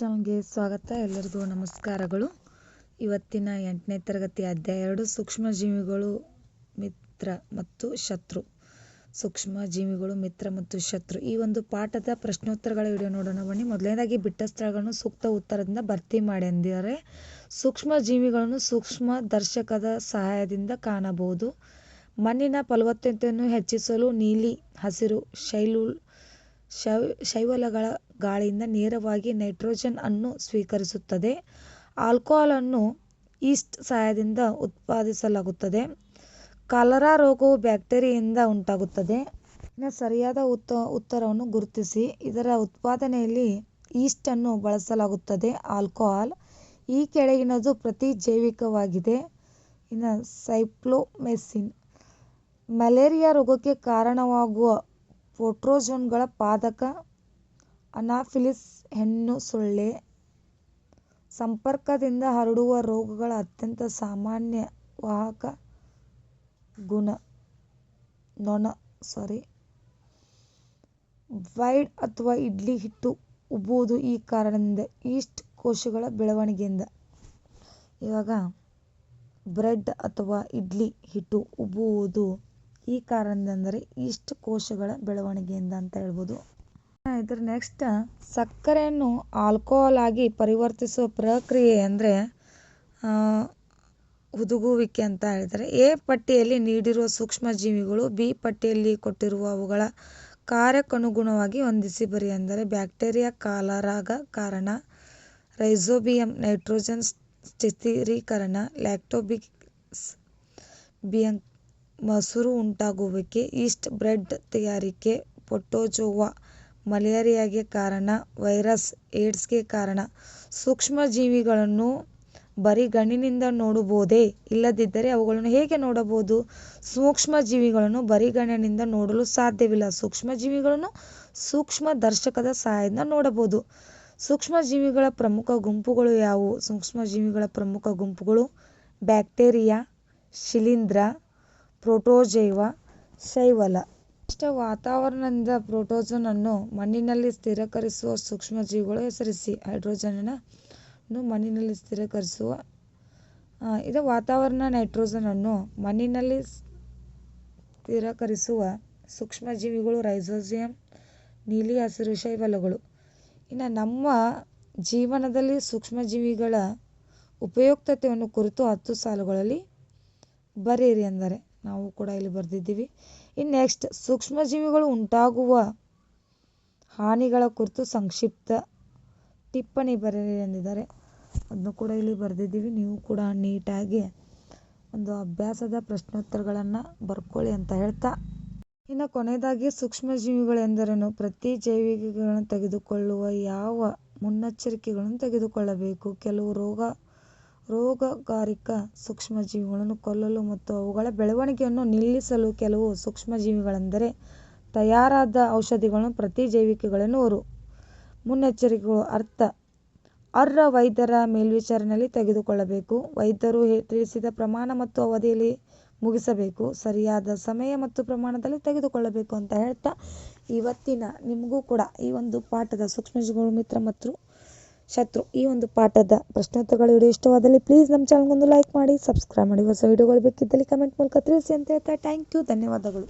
ಚಾನಲ್ಗೆ ಸ್ವಾಗತ. ಎಲ್ಲರಿಗೂ ನಮಸ್ಕಾರಗಳು. ಇವತ್ತಿನ ಎಂಟನೇ ತರಗತಿ ಅಧ್ಯಾಯ ಎರಡು ಸೂಕ್ಷ್ಮಜೀವಿಗಳು ಮಿತ್ರ ಮತ್ತು ಶತ್ರು. ಸೂಕ್ಷ್ಮಜೀವಿಗಳು ಮಿತ್ರ ಮತ್ತು ಶತ್ರು. ಈ ಒಂದು ಪಾಠದ ಪ್ರಶ್ನೋತ್ತರಗಳ ವಿಡಿಯೋ ನೋಡೋಣ ಬನ್ನಿ. ಮೊದಲನೇದಾಗಿ ಬಿಟ್ಟ ಸ್ಥಳಗಳನ್ನು ಸೂಕ್ತ ಉತ್ತರದಿಂದ ಭರ್ತಿ ಮಾಡಿ ಸೂಕ್ಷ್ಮ ಸೂಕ್ಷ್ಮಜೀವಿಗಳನ್ನು ಸೂಕ್ಷ್ಮ ದರ್ಶಕದ ಸಹಾಯದಿಂದ ಕಾಣಬಹುದು. ಮಣ್ಣಿನ ಫಲವತ್ತತೆಯನ್ನು ಹೆಚ್ಚಿಸಲು ನೀಲಿ, ಹಸಿರು, ಶೈಲು ಶೈವಲಗಳ ಗಾಳಿಯಿಂದ ನೇರವಾಗಿ ನೈಟ್ರೋಜನ್ ಅನ್ನು ಸ್ವೀಕರಿಸುತ್ತದೆ. ಆಲ್ಕೋಹಾಲ್ ಅನ್ನು ಈಸ್ಟ್ ಸಹಾಯದಿಂದ ಉತ್ಪಾದಿಸಲಾಗುತ್ತದೆ. ಕಾಲರಾ ರೋಗವು ಬ್ಯಾಕ್ಟೀರಿಯಾದಿಂದ ಉಂಟಾಗುತ್ತದೆ. ಇನ್ನು ಸರಿಯಾದ ಉತ್ತ, ಉತ್ತರವನ್ನು ಗುರುತಿಸಿ. ಇದರ ಉತ್ಪಾದನೆಯಲ್ಲಿ ಈಸ್ಟ್ ಅನ್ನು ಬಳಸಲಾಗುತ್ತದೆ, ಆಲ್ಕೋಹಾಲ್. ಈ ಕೆಳಗಿನದು ಪ್ರತಿಜೈವಿಕವಾಗಿದೆ ಇನ್ನು ಸೈಕ್ಲೋಮೆಸಿನ್ ಮಲೇರಿಯಾ ರೋಗಕ್ಕೆ ಕಾರಣವಾಗುವ ಪೊಟ್ರೋಜೋನ್ಗಳ ಪಾದಕ ಅನಾಫಿಲಿಸ್ ಹೆಣ್ಣು ಸೊಳ್ಳೆ ಸಂಪರ್ಕದಿಂದ ಹರಡುವ ರೋಗಗಳ ಅತ್ಯಂತ ಸಾಮಾನ್ಯ ವಾಹಕ ಗುಣ, ನೊಣ ಸಾರಿ ವೈಡ್ ಅಥವಾ ಇಡ್ಲಿ ಹಿಟ್ಟು ಉಬ್ಬುವುದು ಈ ಕಾರಣದಿಂದ ಈಸ್ಟ್ ಕೋಶಗಳ ಬೆಳವಣಿಗೆಯಿಂದ. ಇವಾಗ ಬ್ರೆಡ್ ಅಥವಾ ಇಡ್ಲಿ ಹಿಟ್ಟು ಉಬ್ಬುವುದು ಈ ಕಾರಣದಿಂದ ಅಂದರೆ ಈಸ್ಟ್ ಕೋಶಗಳ ಬೆಳವಣಿಗೆಯಿಂದ ಅಂತ ಹೇಳ್ಬೋದು. ಇದರ ನೆಕ್ಸ್ಟ್ ಸಕ್ಕರೆಯನ್ನು ಆಲ್ಕೋಹಾಲ್ ಆಗಿ ಪರಿವರ್ತಿಸುವ ಪ್ರಕ್ರಿಯೆ ಅಂದರೆ ಹುದುಗುವಿಕೆ ಅಂತ ಹೇಳಿದರೆ, ಎ ಪಟ್ಟಿಯಲ್ಲಿ ನೀಡಿರುವ ಸೂಕ್ಷ್ಮಜೀವಿಗಳು, ಬಿ ಪಟ್ಟಿಯಲ್ಲಿ ಕೊಟ್ಟಿರುವ ಅವುಗಳ ಕಾರ್ಯಕ್ಕನುಗುಣವಾಗಿ ಹೊಂದಿಸಿ ಬರಿ ಅಂದರೆ ಬ್ಯಾಕ್ಟೀರಿಯಾ ಕಾಲರಾಗ ಕಾರಣ, ರೈಸೋಬಿಯಂ, ನೈಟ್ರೋಜನ್, ಸ್ಥಿರೀಕರಣ ಲ್ಯಾಕ್ಟೋಬಿಕ್ಸ್ ಬಿಯಂ, ಮೊಸರು ಉಂಟಾಗುವಿಕೆ, ಈಸ್ಟ್ ಬ್ರೆಡ್ ತಯಾರಿಕೆ, ಪೊಟೋಜೋವಾ ಮಲೇರಿಯಾಗೆ ಕಾರಣ, ವೈರಸ್, ಏಡ್ಸ್ಗೆ ಕಾರಣ. ಸೂಕ್ಷ್ಮಜೀವಿಗಳನ್ನು ಬರೀ ಗಣ್ಣಿನಿಂದ ನೋಡಬಹುದೇ? ಇಲ್ಲದಿದ್ದರೆ ಅವುಗಳನ್ನು ಹೇಗೆ ನೋಡಬಹುದು? ಸೂಕ್ಷ್ಮಜೀವಿಗಳನ್ನು ಬರಿಗಣ್ಣಿನಿಂದ ನೋಡಲು ಸಾಧ್ಯವಿಲ್ಲ. ಸೂಕ್ಷ್ಮ ಜೀವಿಗಳನ್ನು ಸೂಕ್ಷ್ಮ ದರ್ಶಕದ ಸಹಾಯದಿಂದ ನೋಡಬಹುದು. ಸೂಕ್ಷ್ಮಜೀವಿಗಳ ಪ್ರಮುಖ ಗುಂಪುಗಳು ಯಾವುವು? ಸೂಕ್ಷ್ಮ ಜೀವಿಗಳ ಪ್ರಮುಖ ಗುಂಪುಗಳು ಬ್ಯಾಕ್ಟೀರಿಯಾ, ಶಿಲೀಂಧ್ರ, ಪ್ರೋಟೋಜೈವ, ಶೈವಲ. ಇಷ್ಟ ವಾತಾವರಣದಿಂದ ಪ್ರೋಟೋಜನ್ ಅನ್ನು ಮಣ್ಣಿನಲ್ಲಿ ಸ್ಥಿರೀಕರಿಸುವ ಸೂಕ್ಷ್ಮಜೀವಿಗಳು ಹೆಸರಿಸಿ. ಹೈಡ್ರೋಜನ್ ಮಣ್ಣಿನಲ್ಲಿ ಸ್ಥಿರೀಕರಿಸುವ ಇದು ವಾತಾವರಣ ನೈಟ್ರೋಜನ್ ಅನ್ನು ಮಣ್ಣಿನಲ್ಲಿ ಸ್ಥಿರೀಕರಿಸುವ ಸೂಕ್ಷ್ಮಜೀವಿಗಳು. ರೈಸೋಸಿಯಮ್ ನೀಲಿ ಹಸಿರು ಶೈವಲಗಳು. ಇನ್ನು ನಮ್ಮ ಜೀವನದಲ್ಲಿ ಸೂಕ್ಷ್ಮಜೀವಿಗಳ ಉಪಯುಕ್ತತೆಯನ್ನು ಕುರಿತು ಹತ್ತು ಸಾಲುಗಳಲ್ಲಿ ಬರೆಯಿರಿ ಎಂದರೆ ನಾವು ಕೂಡ ಇಲ್ಲಿ ಬರೆದಿದ್ದೀವಿ. ಇನ್ನು ನೆಕ್ಸ್ಟ್ ಸೂಕ್ಷ್ಮಜೀವಿಗಳು ಉಂಟಾಗುವ ಹಾನಿಗಳ ಕುರಿತು ಸಂಕ್ಷಿಪ್ತ ಟಿಪ್ಪಣಿ ಬರೆಯಿರಿ ಎಂದಿದ್ದಾರೆ. ಅದನ್ನು ಕೂಡ ಇಲ್ಲಿ ಬರೆದಿದ್ದೀವಿ. ನೀವು ಕೂಡ ನೀಟಾಗಿ ಒಂದು ಅಭ್ಯಾಸದ ಪ್ರಶ್ನೋತ್ತರಗಳನ್ನು ಬರ್ಕೊಳ್ಳಿ ಅಂತ ಹೇಳ್ತಾ. ಇನ್ನು ಕೊನೆಯದಾಗಿ ಸೂಕ್ಷ್ಮಜೀವಿಗಳೆಂದರೇನು? ಪ್ರತಿ ಜೈವಿಕಗಳನ್ನು ತೆಗೆದುಕೊಳ್ಳುವ ಯಾವ ಮುನ್ನೆಚ್ಚರಿಕೆಗಳನ್ನು ತೆಗೆದುಕೊಳ್ಳಬೇಕು? ಕೆಲವು ರೋಗ ರೋಗಗಾರಿಕ ಸೂಕ್ಷ್ಮಜೀವಿಗಳನ್ನು ಕೊಲ್ಲಲು ಮತ್ತು ಅವುಗಳ ಬೆಳವಣಿಗೆಯನ್ನು ನಿಲ್ಲಿಸಲು ಕೆಲವು ಸೂಕ್ಷ್ಮಜೀವಿಗಳೆಂದರೆ ತಯಾರಾದ ಔಷಧಿಗಳನ್ನು ಪ್ರತಿಜೈವಿಕಗಳೆನ್ನುವರು ಮುನ್ನೆಚ್ಚರಿಕೆಗಳು ಅರ್ಥ. ಅರ್ಹ ವೈದ್ಯರ ಮೇಲ್ವಿಚಾರಣೆಯಲ್ಲಿ ತೆಗೆದುಕೊಳ್ಳಬೇಕು. ವೈದ್ಯರು ತಿಳಿಸಿದ ಪ್ರಮಾಣ ಮತ್ತು ಅವಧಿಯಲ್ಲಿ ಮುಗಿಸಬೇಕು. ಸರಿಯಾದ ಸಮಯ ಮತ್ತು ಪ್ರಮಾಣದಲ್ಲಿ ತೆಗೆದುಕೊಳ್ಳಬೇಕು ಅಂತ ಹೇಳ್ತಾ ಇವತ್ತಿನ ನಿಮಗೂ ಕೂಡ ಈ ಒಂದು ಪಾಠದ ಸೂಕ್ಷ್ಮಜೀವಿಗಳು ಮಿತ್ರ ಮತ್ತು ಶತ್ರು ಈ ಒಂದು ಪಾಠದ ಪ್ರಶ್ನೋತ್ತರಗಳು ವಿಡಿಯೋ ಇಷ್ಟವಾದಲ್ಲಿ ಪ್ಲೀಸ್ ನಮ್ಮ ಚಾನಲ್ಗೊಂದು ಲೈಕ್ ಮಾಡಿ ಸಬ್ಸ್ಕ್ರೈಬ್ ಮಾಡಿ. ಹೊಸ ವಿಡಿಯೋಗಳು ಬೇಕಿದ್ದಲ್ಲಿ ಕಮೆಂಟ್ ಮೂಲಕ ತಿಳಿಸಿ ಅಂತ ಹೇಳ್ತಾ ಥ್ಯಾಂಕ್ ಯು ಧನ್ಯವಾದಗಳು.